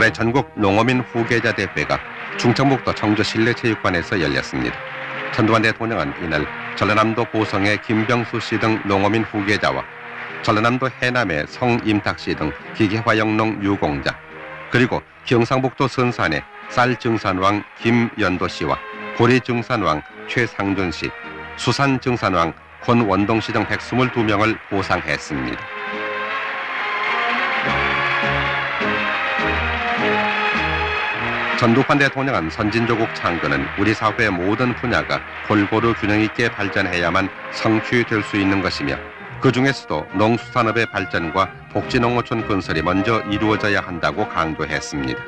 올해 전국 농어민 후계자 대회가 충청북도 청주 실내체육관에서 열렸습니다. 전두환 대통령은 이날 전라남도 보성의 김병수 씨 등 농어민 후계자와 전라남도 해남의 성임탁 씨 등 기계화영농 유공자 그리고 경상북도 선산의 쌀증산왕 김연도 씨와 보리증산왕 최상준 씨, 수산증산왕 권원동 씨 등 122명을 보상했습니다. 전두환 대통령은 선진조국 창조는 우리 사회의 모든 분야가 골고루 균형 있게 발전해야만 성취될 수 있는 것이며 그 중에서도 농수산업의 발전과 복지농어촌 건설이 먼저 이루어져야 한다고 강조했습니다.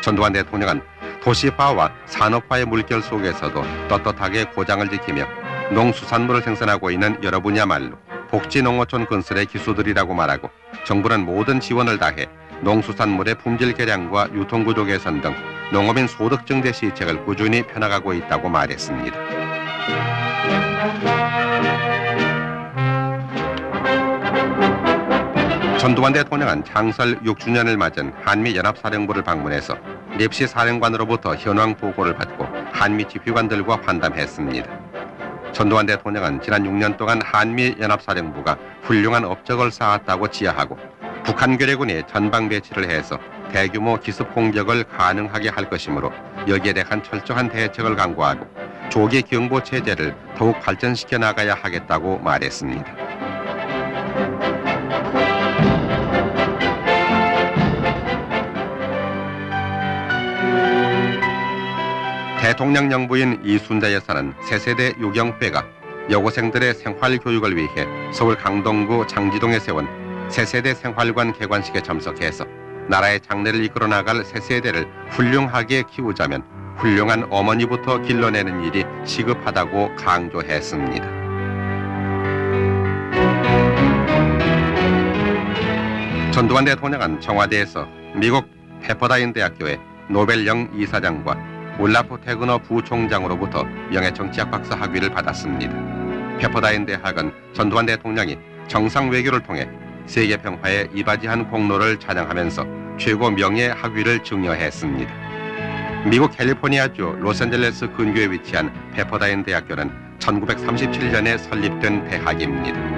전두환 대통령은 도시화와 산업화의 물결 속에서도 떳떳하게 고장을 지키며 농수산물을 생산하고 있는 여러 분야말로 복지농어촌 건설의 기수들이라고 말하고 정부는 모든 지원을 다해 농수산물의 품질 개량과 유통구조 개선 등 농업인 소득 증대 시책을 꾸준히 펴나가고 있다고 말했습니다. 전두환 대통령은 창설 6주년을 맞은 한미 연합사령부를 방문해서 립시 사령관으로부터 현황 보고를 받고 한미 지휘관들과 환담했습니다. 전두환 대통령은 지난 6년 동안 한미 연합사령부가 훌륭한 업적을 쌓았다고 지하하고 북한 괴뢰군이 전방 배치를 해서 대규모 기습 공격을 가능하게 할 것이므로 여기에 대한 철저한 대책을 강구하고 조기 경보 체제를 더욱 발전시켜 나가야 하겠다고 말했습니다. 대통령 영부인 이순자 여사는 새세대 유경배가 여고생들의 생활 교육을 위해 서울 강동구 장지동에 세운 새세대 생활관 개관식에 참석해서 나라의 장래를 이끌어 나갈 새세대를 훌륭하게 키우자면 훌륭한 어머니부터 길러내는 일이 시급하다고 강조했습니다. 전두환 대통령은 청와대에서 미국 페퍼다인 대학교의 노벨 영 이사장과 울라프 테그너 부총장으로부터 명예정치학 박사 학위를 받았습니다. 페퍼다인 대학은 전두환 대통령이 정상 외교를 통해 세계 평화에 이바지한 공로를 찬양하면서 최고 명예 학위를 증여했습니다. 미국 캘리포니아주 로스앤젤레스 근교에 위치한 페퍼다인 대학교는 1937년에 설립된 대학입니다.